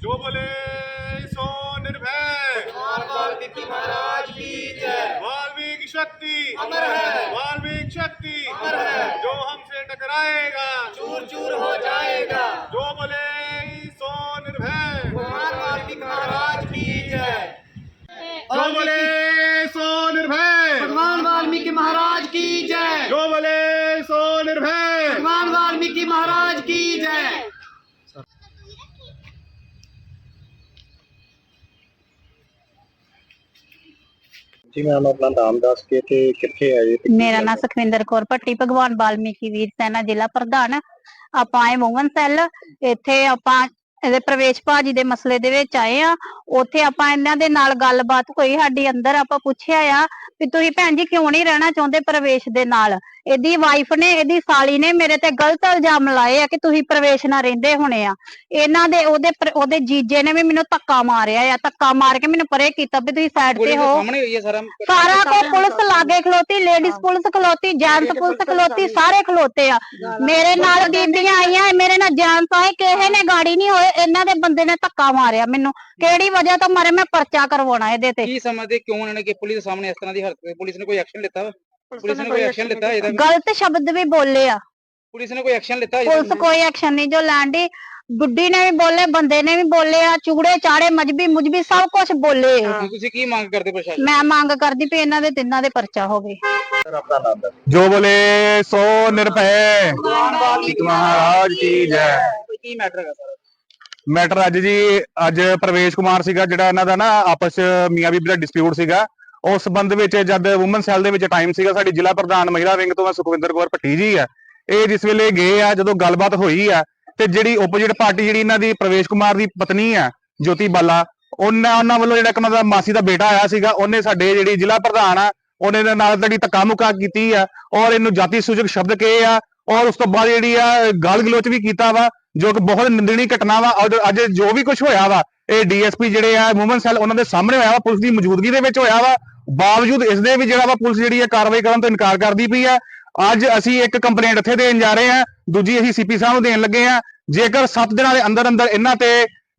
जो बोले सो निर्भय भगवान वाल्मीकि महाराज की जय वाल्मीकि शक्ति अमर है। वाल्मीकि शक्ति अमर ਜੀ ਮੈਮ ਆਪਣਾ ਨਾਮ ਦੱਸ ਕੇ ਤੇ ਕਿੱਥੇ ਆਏ ਤੇ ਕੀ ਮੇਰਾ ਗੱਲ ਨਾਮ ਸੁਖਵਿੰਦਰ ਕੌਰ ਭੱਟੀ ਭਗਵਾਨ ਵਾਲਮੀਕੀ ਵੀਰ ਸੈਨਾ ਜ਼ਿਲ੍ਹਾ ਪ੍ਰਧਾਨ। ਆਪਾਂ ਆਏ ਮੋਹਨ ਸੈੱਲ। ਇੱਥੇ ਆਪਾਂ ਇਹਦੇ ਪ੍ਰਵੇਸ਼ ਭਾਜੀ ਦੇ ਮਸਲੇ ਦੇ ਵਿੱਚ ਆਏ ਆ। ਉੱਥੇ ਆਪਾਂ ਇਹਨਾਂ ਦੇ ਨਾਲ ਗੱਲਬਾਤ ਹੋਈ ਸਾਡੀ ਅੰਦਰ ਆਪਾਂ ਪੁੱਛਿਆ ਆ ਵੀ ਤੁਸੀਂ ਭੈਣ ਜੀ ਕਿਉਂ ਨਹੀਂ ਰਹਿਣਾ ਚਾਹੁੰਦੇ ਪ੍ਰਵੇਸ਼ ਦੇ ਨਾਲ? ਇਹਦੀ ਵਾਈਫ ਨੇ ਇਹਦੀ ਸਾਲੀ ਨੇ ਮੇਰੇ ਤੇ ਗਲਤ ਇਲਜ਼ਾਮ ਲਾਏ ਆ ਕਿ ਤੁਸੀਂ ਪ੍ਰਵੇਸ਼ ਨਾਲ ਰਹਿੰਦੇ ਹੋਣੇ ਆ। ਇਹਨਾਂ ਦੇ ਉਹਦੇ ਪਰ- ਉਹਦੇ ਜੀਜੇ ਨੇ ਵੀ ਮੈਨੂੰ ਧੱਕਾ ਮਾਰਿਆ ਆ। ਧੱਕਾ ਮਾਰ ਕੇ ਮੈਨੂੰ ਪਰੇ ਕੀਤਾ ਵੀ ਤੁਸੀਂ ਸਾਈਡ ਤੇ ਹੋ। ਸਾਰਾ ਸਾਰਾ ਕੋ ਪੁਲਿਸ ਲਾਗੇ ਖਲੋਤੀ ਲੇਡੀਜ਼ ਪੁਲਿਸ ਖਲੋਤੀ ਜੈਂਟਸ ਪੁਲਿਸ ਖਲੋਤੀ ਸਾਰੇ। ਖਲੋਤੇ ਆ। ਮੇਰੇ ਨਾਲ ਬੀਬੀਆਂ ਆਈਆਂ ਮੇਰੇ ਨਾਲ ਜੈਂਟਸ ਆਏ ਕਿਸੇ ਨੇ ਗਾੜੀ ਨਹੀਂ ਹੋਏ। ਇਹਨਾਂ ਦੇ ਬੰਦੇ ਨੇ ਧੱਕਾ ਮਾਰਿਆ ਮੈਨੂੰ। ਕਿਹੜੀ ਵਜ੍ਹਾ ਤੋਂ ਮਾਰੇ? ਮੈਂ ਪਰਚਾ ਕਰਵਾਉਣਾ ਇਹਦੇ ਤੇ। ਕੀ ਸਮਝਦੇ ਕਿਉਂ ਉਹਨਾਂ ਨੇ ਕਿ ਪੁਲਿਸ ਦੇ ਸਾਹਮਣੇ ਇਸ ਤਰ੍ਹਾਂ ਦੀ ਹਰਕਤ ਪੁਲਿਸ ਨੇ ਕੋਈ ਐਕਸ਼ਨ ਲਿੱਤਾ ਪੁਲਿਸ ਨੇ ਕੋਈ ਐਕਸ਼ਨ ਲਿੱਤਾ? ਇਹਦਾ ਗਲਤ ਸ਼ਬਦ ਵੀ ਬੋਲੇ ਆ। ਪੁਲਿਸ ਨੇ ਕੋਈ ਐਕਸ਼ਨ ਲਿੱਤਾ? ਪੁਲਿਸ ਕੋਈ ਐਕਸ਼ਨ ਨਹੀਂ। ਜੋ ਲੈਂਦੀ ਗੁੱਡੀ ਨੇ ਵੀ ਬੋਲੇ ਬੰਦੇ ਨੇ ਵੀ ਬੋਲੇ ਆ ਚੂੜੇ ਚਾੜੇ ਮਜਬੀ ਮੁਜਬੀ ਸਭ ਕੁਝ ਬੋਲੇ ਤੁਸੀਂ ਕੀ ਮੰਗ ਕਰਦੇ ਪ੍ਰਸ਼ਾਸਨ ਮੈਂ ਮੰਗ ਕਰਦੀ ਵੀ ਇਹਨਾਂ ਦੇ ਤਿੰਨਾਂ ਦੇ ਪਰਚਾ ਹੋਵੇ। ਜੋ ਬੋਲੇ ਸੋ ਨਿਰਭੈ। ਮਹਾਰਾਜ ਕੀ ਜੈ। ਕੀ ਮੈਟਰ ਹੈਗਾ ਮੈਟਰ ਅੱਜ ਜੀ, ਅੱਜ ਪ੍ਰਵੇਸ਼ ਕੁਮਾਰ ਸੀਗਾ ਜਿਹੜਾ ਇਹਨਾਂ ਦਾ ਨਾ ਆਪਸ ਮੀਆਂ ਬੀਬੀ ਦਾ ਡਿਸਪਿਊਟ ਸੀਗਾ। ਉਸ ਸੰਬੰਧ ਵਿੱਚ ਜਦ ਔਮਨ ਸੈੱਲ ਦੇ ਵਿੱਚ ਟਾਈਮ ਸੀਗਾ, ਸਾਡੀ ਜ਼ਿਲ੍ਹਾ ਪ੍ਰਧਾਨ ਮਹਿਲਾ ਵਿੰਗ ਤੋਂ ਸੁਖਵਿੰਦਰ ਕੌਰ ਭੱਟੀ ਜੀ ਆ। ਇਹ ਜਿਸ ਵੇਲੇ ਗਏ ਆ, ਜਦੋਂ ਗੱਲਬਾਤ ਹੋਈ ਆ, ਤੇ ਜਿਹੜੀ ਓਪੋਜੀਟ ਪਾਰਟੀ ਜਿਹੜੀ ਇਹਨਾਂ ਦੀ ਪ੍ਰਵੇਸ਼ ਕੁਮਾਰ ਦੀ ਪਤਨੀ ਆ, ਜੋਤੀ ਬਾਲਾ, ਉਹਨਾਂ ਉਹਨਾਂ ਵੱਲੋਂ ਜਿਹੜਾ ਇੱਕ ਦਾ ਮਾਸੀ ਦਾ ਬੇਟਾ ਆਇਆ ਸੀਗਾ, ਉਹਨੇ ਸਾਡੇ ਜਿਹੜੀ ਜ਼ਿਲ੍ਹਾ ਪ੍ਰਧਾਨ ਆ, ਉਹਨੇ ਦੇ ਨਾਲ ਜਿਹੜੀ ਧੱਕਾ ਮੁੱਕਾ ਕੀਤੀ ਆ, ਔਰ ਇਹਨੂੰ ਜਾਤੀ ਸੂਚਕ ਸ਼ਬਦ ਕਹੇ ਆ, ਔਰ ਉਸ ਤੋਂ ਬਾਅਦ ਜਿਹੜੀ ਆ ਗਾਲ ਗਲੋਚ ਵੀ ਕੀਤਾ ਵਾ ਜੋ ਕਿ ਬਹੁਤ ਨਿੰਦਣੀ ਘਟਨਾ ਵਾ, ਔਰ ਅੱਜ ਜੋ ਵੀ ਕੁਝ ਹੋਇਆ ਵਾ, ਇਹ ਡੀਐਸਪੀ ਜਿਹੜੇ ਆ ਮੂਵਮੈਂਟ ਸੈੱਲ ਉਹਨਾਂ ਦੇ ਸਾਹਮਣੇ ਹੋਇਆ ਵਾ, ਪੁਲਿਸ ਦੀ ਮੌਜੂਦਗੀ ਦੇ ਵਿੱਚ ਹੋਇਆ ਵਾ, ਬਾਵਜੂਦ ਇਸ ਦੇ ਵੀ ਜਿਹੜਾ ਵਾ ਪੁਲਿਸ ਜਿਹੜੀ ਆ ਕਾਰਵਾਈ ਕਰਨ ਤੋਂ ਇਨਕਾਰ ਕਰਦੀ ਪਈ ਆ, ਅੱਜ ਅਸੀਂ ਇੱਕ ਕੰਪਲੇਂਟ ਇੱਥੇ ਦੇਣ ਜਾ ਰਹੇ ਆ, ਦੂਜੀ ਅਸੀਂ ਸੀਪੀ ਸਾਹਿਬ ਨੂੰ ਦੇਣ ਲੱਗੇ ਆ, ਜੇਕਰ 7 ਦਿਨਾਂ ਦੇ ਅੰਦਰ ਅੰਦਰ ਇਹਨਾਂ ਤੇ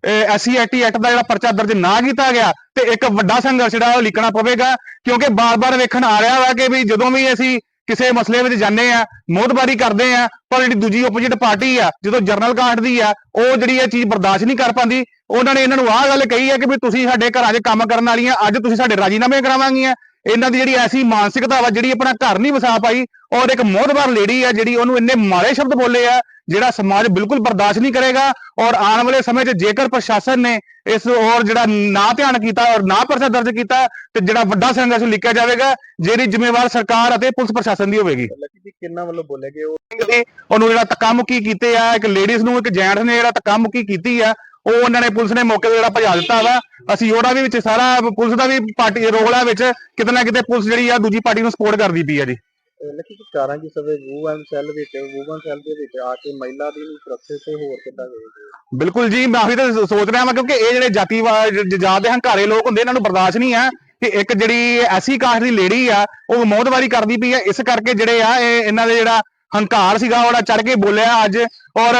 ਐਸਸੀ ਐਕਟ ਦਾ ਜਿਹੜਾ ਪਰਚਾ ਦਰਜ ਨਾ ਕੀਤਾ ਗਿਆ, ਤੇ ਇੱਕ ਵੱਡਾ ਸੰਘਰਸ਼ ਜਿਹੜਾ ਉਹ ਲਿਖਣਾ ਪਵੇਗਾ, ਕਿਉਂਕਿ ਬਾਰ-ਬਾਰ ਵੇਖਣ ਆ ਰਿਹਾ ਵਾ ਕਿ ਵੀ ਜਦੋਂ ਵੀ ਅਸੀਂ ਕਿਸੇ ਮਸਲੇ ਵਿੱਚ ਜਾਂਦੇ ਆ ਮੋਦਬਾਰੀ ਕਰਦੇ ਆ, ਪਰ ਜਿਹੜੀ ਦੂਜੀ ਓਪੋਜੀਟ ਪਾਰਟੀ ਆ, ਜਦੋਂ ਜਰਨਲ ਕਾਸਟ ਦੀ ਆ, ਉਹ ਜਿਹੜੀ ਇਹ ਚੀਜ਼ ਬਰਦਾਸ਼ਤ ਨਹੀਂ ਕਰ ਪਾਉਂਦੀ, ਉਹਨਾਂ ਨੇ ਇਹਨਾਂ ਨੂੰ ਆਹ ਗੱਲ ਕਹੀ ਹੈ ਕਿ ਵੀ ਤੁਸੀਂ ਸਾਡੇ ਘਰਾਂ 'ਚ ਕੰਮ ਕਰਨ ਵਾਲੀਆਂ, ਅੱਜ ਤੁਸੀਂ ਸਾਡੇ ਰਾਜੀਨਾਮੇ ਕਰਾਵਾਂਗੀਆਂ। ਇਹਨਾਂ ਦੀ ਜਿਹੜੀ ਐਸੀ ਮਾਨਸਿਕਤਾ ਵਾ ਜਿਹੜੀ ਆਪਣਾ ਘਰ ਨਹੀਂ ਵਸਾ ਪਾਈ ਔਰ ਇੱਕ ਮੋਦਬਾਰ ਲੇਡੀ ਆ ਜਿਹੜੀ ਉਹਨੂੰ ਇੰਨੇ ਮਾੜੇ ਸ਼ਬਦ ਬੋਲੇ ਆ ਜਿਹੜਾ ਸਮਾਜ ਬਿਲਕੁਲ ਬਰਦਾਸ਼ਤ ਨਹੀਂ ਕਰੇਗਾ ਔਰ ਆਉਣ ਵਾਲੇ ਸਮੇਂ 'ਚ ਜੇਕਰ ਪ੍ਰਸ਼ਾਸਨ ਨੇ ਇਸ ਔਰ ਜਿਹੜਾ ਨਾ ਧਿਆਨ ਕੀਤਾ ਔਰ ਨਾ ਪਰਚਾ ਦਰਜ ਕੀਤਾ ਤੇ ਜਿਹੜਾ ਵੱਡਾ ਸੰਘਰਸ਼ ਲਿਖਿਆ ਜਾਵੇਗਾ ਜਿਹੜੀ ਜ਼ਿੰਮੇਵਾਰ ਸਰਕਾਰ ਅਤੇ ਪੁਲਿਸ ਪ੍ਰਸ਼ਾਸਨ ਦੀ ਹੋਵੇਗੀ। ਕਿੰਨਾ ਵੱਲੋਂ ਬੋਲੇ ਗਏ ਉਹਨੂੰ ਜਿਹੜਾ ਧੱਕਾ ਮੁੱਕੀ ਕੀਤੇ ਆ ਇੱਕ ਲੇਡੀਜ਼ ਨੂੰ ਇੱਕ ਜੈਂਟਸ ਨੇ ਜਿਹੜਾ ਧੱਕਾ ਮੁੱਕੀ ਕੀਤੀ ਆ ਉਹ ਉਹਨਾਂ ਨੇ ਪੁਲਿਸ ਨੇ ਮੌਕੇ ਤੇ ਜਿਹੜਾ ਭਜਾ ਦਿੱਤਾ ਵਾ। ਅਸੀਂ ਉਹਦਾ ਵੀ ਵਿੱਚ ਸਾਰਾ ਪੁਲਿਸ ਦਾ ਵੀ ਪਾਰਟੀ ਰੋਲ ਆ ਵਿੱਚ ਕਿਤੇ ਨਾ ਕਿਤੇ ਪੁਲਿਸ ਜਿਹੜੀ ਆ ਦੂਜੀ ਪਾਰਟੀ ਨੂੰ ਸਪੋਰਟ ਕਰਦੀ ਪਈ ਆ ਜੀ। ਅਹ ਲੱਕੀ ਜੀ ਕਾਰਾਂ ਜੀ ਸਵੇ ਵੂਮਨ ਸੈੱਲ ਵਿੱਚ ਵੂਮਨ ਸੈੱਲ ਦੇ ਵਿੱਚ ਆ ਕੇ ਮਹਿਲਾ ਦੀ ਨੂੰ ਸੁਰੱਖਿਆ ਤੇ ਹੋਰ ਕਿੱਦਾਂ ਵੇਖਦੇ ਬਿਲਕੁਲ ਜੀ ਮੈਂ ਉਹੀ ਤਾਂ ਸੋਚ ਰਿਹਾ ਵਾਂ ਕਿਉਂਕਿ ਇਹ ਜਿਹੜੇ ਜਾਤੀਵਾਦ ਜਾਤ ਦੇ ਹੰਕਾਰੇ ਲੋਕ ਹੁੰਦੇ ਇਹਨਾਂ ਨੂੰ ਬਰਦਾਸ਼ਤ ਨਹੀਂ ਆ ਕਿ ਇੱਕ ਜਿਹੜੀ ਐਸੀ ਕਾਸਟ ਦੀ ਲੇਡੀ ਆ ਉਹ ਮੌਤਵਾਰੀ ਕਰਦੀ ਪਈ ਆ। ਇਸ ਕਰਕੇ ਜਿਹੜੇ ਆ ਇਹ ਇਹਨਾਂ ਦੇ ਜਿਹੜਾ ਹੰਕਾਰ ਸੀਗਾ ਉਹਦਾ ਚੜ ਕੇ ਬੋਲਿਆ ਅੱਜ। ਔਰ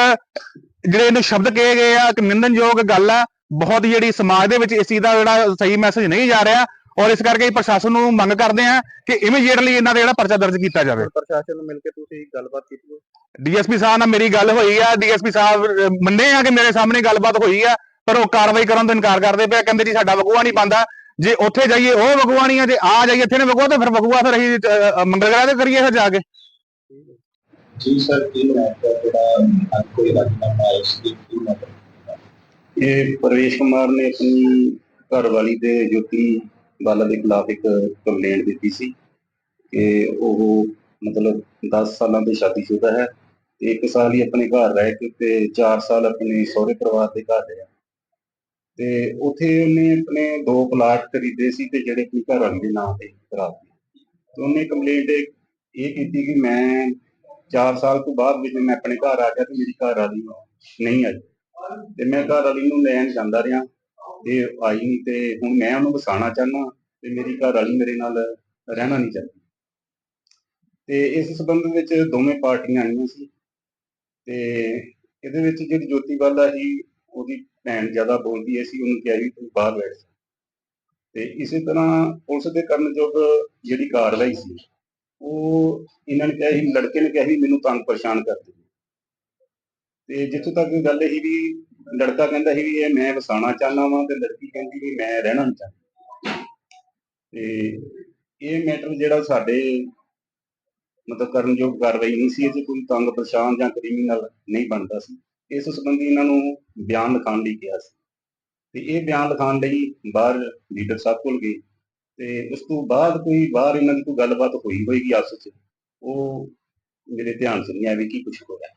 ਜਿਹੜੇ ਇਹਨੂੰ ਸ਼ਬਦ ਕਹੇ ਗਏ ਆ ਇੱਕ ਨਿੰਦਨਯੋਗ ਗੱਲ ਆ ਬਹੁਤ ਜਿਹੜੀ ਸਮਾਜ ਦੇ ਵਿੱਚ ਇਸ ਚੀਜ਼ ਦਾ ਜਿਹੜਾ ਸਹੀ ਮੈਸੇਜ ਨਹੀਂ ਜਾ ਰਿਹਾ ਔਰ ਇਸ ਕਰਕੇ ਪ੍ਰਸ਼ਾਸਨ ਨੂੰ ਮੰਗ ਕਰਦੇ ਆ ਕਿ ਇਮੀਡੀਏਟਲੀ ਇਹਨਾਂ ਦਾ ਜਿਹੜਾ ਪਰਚਾ ਦਰਜ ਕੀਤਾ ਜਾਵੇ ਪ੍ਰਸ਼ਾਸਨ ਨੂੰ ਮਿਲ ਕੇ ਤੁਸੀਂ ਗੱਲਬਾਤ ਕੀਤੀ? ਡੀਐਸਪੀ ਸਾਹਿਬ ਨਾਲ ਮੇਰੀ ਗੱਲ ਹੋਈ ਆ ਡੀਐਸਪੀ ਸਾਹਿਬ ਮੰਨੇ ਆ ਕਿ ਮੇਰੇ ਸਾਹਮਣੇ ਗੱਲਬਾਤ ਹੋਈ ਆ ਪਰ ਉਹ ਕਾਰਵਾਈ ਕਰਨ ਤੋਂ ਇਨਕਾਰ ਕਰਦੇ ਪਏ। ਕਹਿੰਦੇ ਜੀ ਸਾਡਾ ਵਗੂਆ ਨਹੀਂ ਬੰਦਾ ਜੇ ਉੱਥੇ ਜਾਈਏ ਉਹ ਵਗੂਆ ਨਹੀਂ ਆ ਜੇ ਆ ਜਾਈਏ ਇੱਥੇ ਨੇ ਵਗੂਆ ਤਾਂ ਫਿਰ ਵਗੂਆ ਫਿਰ ਅਸੀਂ ਮੰਗਲ ਗ੍ਰਹਿ ਤੇ ਕਰੀਏ ਫਿਰ ਜਾ ਕੇ ਜੀ ਸਰ, ਕੀ ਬਣਾਇਆ ਜਿਹੜਾ ਅੱਜ ਕੋਈ ਰਾਜਨਾਮਾ ਆਇਆ ਸੀ, ਕੀ ਮਤਲਬ ਇਹ ਪ੍ਰਵੇਸ਼ ਕੁਮਾਰ ਨੇ ਆਪਣੀ ਘਰਵਾਲੀ ਦੇ ਜੋਤੀ ਬਾਲਾ ਦੇ ਖਿਲਾਫ ਇੱਕ ਕੰਪਲੇਂਟ ਦਿੱਤੀ ਸੀ ਕਿ ਉਹ ਮਤਲਬ 10 ਸਾਲਾਂ ਦੇ ਸ਼ਾਦੀशुदा ਹੈ ਇੱਕ ਸਾਲ ਹੀ ਆਪਣੇ ਘਰ ਰਹਿ ਕੇ ਤੇ 4 ਸਾਲ ਆਪਣੇ ਸਹੁਰੇ ਪਰਿਵਾਰ ਦੇ ਘਰ ਰਿਹਾ ਤੇ ਉਥੇ ਉਹਨੇ ਆਪਣੇ ਦੋ ਪਲਾਟ ਖਰੀਦੇ ਸੀ ਤੇ ਜਿਹੜੇ ਆਪਣੀ ਘਰਵਾਲੀ ਦੇ ਨਾਂ ਤੇ ਕਰਾ ਦਿੱਤੇ ਤੇ ਉਹਨੇ ਕੰਪਲੇਂਟ ਇਹ ਕੀਤੀ ਕਿ ਮੈਂ 4 ਸਾਲ ਤੋਂ ਬਾਅਦ ਵਿੱਚ ਮੈਂ ਆਪਣੇ ਘਰ ਆ ਗਿਆ ਤੇ ਮੇਰੀ ਘਰ ਵਾਲੀ ਨਹੀਂ ਆਈ। ਤੇ ਮੈਂ ਘਰ ਵਾਲੀ ਨੂੰ ਲੈਣ ਜਾਂਦਾ ਰਿਹਾ। ਤੇ ਆਈ ਨਹੀਂ ਤੇ ਹੁਣ ਮੈਂ ਉਹਨੂੰ ਵਸਾਉਣਾ ਚਾਹਨਾ ਤੇ ਮੇਰੀ ਘਰ ਵਾਲੀ ਮੇਰੇ ਨਾਲ ਰਹਿਣਾ ਨਹੀਂ ਚਾਹਦੀ। ਤੇ ਇਸ ਸਬੰਧ ਵਿੱਚ ਦੋਵੇਂ ਪਾਰਟੀਆਂ ਆਈਆਂ ਸੀ। ਤੇ ਇਹਦੇ ਵਿੱਚ ਜਿਹੜੀ ਜੋਤੀ ਵਾਲਾ ਸੀ, ਉਹਦੀ ਭੈਣ ਜ਼ਿਆਦਾ ਬੋਲਦੀ ਐ ਸੀ ਉਹਨੂੰ ਕਿਹਾ ਵੀ ਤੂੰ ਬਾਹਰ ਬੈਠ। ਜਾ। ਤੇ ਇਸੇ ਤਰ੍ਹਾਂ ਪੁਲਿਸ ਦੇ ਕਰਨਯੋਗ ਜਿਹੜੀ ਕਾਰਵਾਈ ਸੀ ਉਹ ਇਹਨਾਂ ਨੇ ਕਿਹਾ ਸੀ, ਲੜਕੇ ਨੇ ਕਿਹਾ ਸੀ, ਮੈਨੂੰ ਤੰਗ ਪਰੇਸ਼ਾਨ ਕਰਦੇ ਤੇ ਜਿੱਥੋਂ ਤੱਕ ਗੱਲ ਇਹ ਵੀ ਲੜਕਾ ਕਹਿੰਦਾ ਸੀ ਵੀ ਇਹ ਮੈਂ ਵਸਾਣਾ ਚਾਹੁੰਦਾ ਵਾਂ ਤੇ ਲੜਕੀ ਕਹਿੰਦੀ ਵੀ ਮੈਂ ਰਹਿਣਾ ਨਹੀਂ ਚਾਹੁੰਦੀ। ਤੇ ਇਹ ਮੈਟਰ ਜਿਹੜਾ ਸਾਡੇ ਮਤਲਬ ਕਰਨਯੋਗ ਕਾਰਵਾਈ ਨਹੀਂ ਸੀ, ਇਹ ਕੋਈ ਤੰਗ ਪਰੇਸ਼ਾਨ ਜਾਂ ਕ੍ਰਿਮੀਨਲ ਨਹੀਂ ਬਣਦਾ ਸੀ। ਇਸ ਸੰਬੰਧੀ ਇਹਨਾਂ ਨੂੰ ਬਿਆਨ ਲਿਖਾਉਣ ਲਈ ਕਿਹਾ ਸੀ। ਤੇ ਇਹ ਬਿਆਨ ਲਿਖਾਉਣ ਲਈ ਬਾਹਰ ਲੀਡਰ ਸਾਹਿਬ ਕੋਲ ਗਏ। ਤੇ ਉਸ ਤੋਂ ਬਾਅਦ ਕੋਈ ਬਾਹਰ ਇਹਨਾਂ ਦੀ ਕੋਈ ਗੱਲਬਾਤ ਹੋਈ ਹੋਏਗੀ ਆਪਸ ਵਿੱਚ, ਉਹ ਮੇਰੇ ਧਿਆਨ 'ਚ ਨਹੀਂ ਆਇਆ ਵੀ ਕੀ ਕੁਛ ਹੋਇਆ